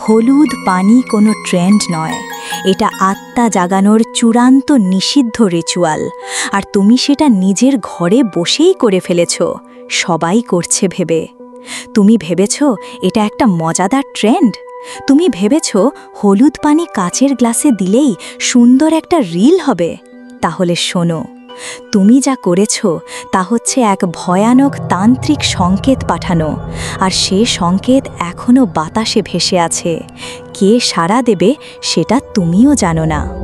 হলুদ পানি কোনো ট্রেন্ড নয়। এটা আত্মা জাগানোর চূড়ান্ত নিষিদ্ধ রিচুয়াল। আর তুমি সেটা নিজের ঘরে বসেই করে ফেলেছ। সবাই করছে ভেবে। তুমি ভেবেছ এটা একটা মজাদার ট্রেন্ড? তুমি ভেবেছ হলুদ পানি কাচের গ্লাসে দিলেই সুন্দর একটা রিল হবে? তাহলে শোনো। তুমি যা করেছ তা হচ্ছে এক ভয়ানক তান্ত্রিক সংকেত পাঠানো, আর সে সংকেত এখনও বাতাসে ভেসে আছে। কে সাড়া দেবে সেটা তুমিও জানো না।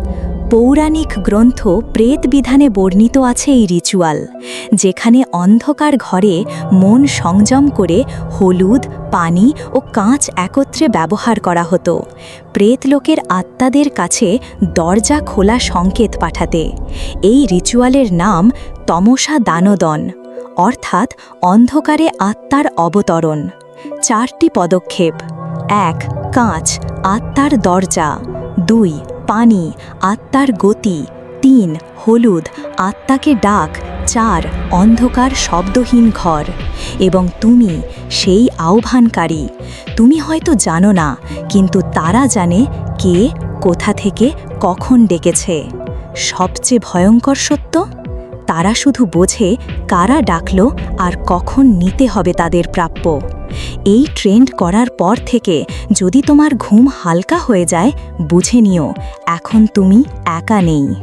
পৌরাণিক গ্রন্থ প্রেত বিধানে বর্ণিত আছে এই রিচুয়াল, যেখানে অন্ধকার ঘরে মন সংযম করে হলুদ, পানি ও কাঁচ একত্রে ব্যবহার করা হতো। প্রেত লোকের আত্মাদের কাছে দরজা খোলা সংকেত পাঠাতে। এই রিচুয়ালের নাম তমসা দানদন, অর্থাৎ অন্ধকারে আত্মার অবতরণ। চারটি পদক্ষেপ। এক, কাঁচ, আত্মার দরজা। দুই পানি, আত্মার গতি, তিন, হলুদ, আত্মাকে ডাক, চার, অন্ধকার শব্দহীন ঘর। এবং তুমি সেই আহ্বানকারী। তুমি হয়তো জানো না, কিন্তু তারা জানে কে, কোথা থেকে, কখন ডেকেছে। সবচেয়ে ভয়ঙ্কর সত্য? তারা শুধু বোঝে কারা ডাকল আর কখন নিতে হবে তাদের প্রাপ্য। এই ট্রেন্ড করার পর থেকে যদি তোমার ঘুম হালকা হয়ে যায়, বুঝে নিও, এখন তুমি একা নেই।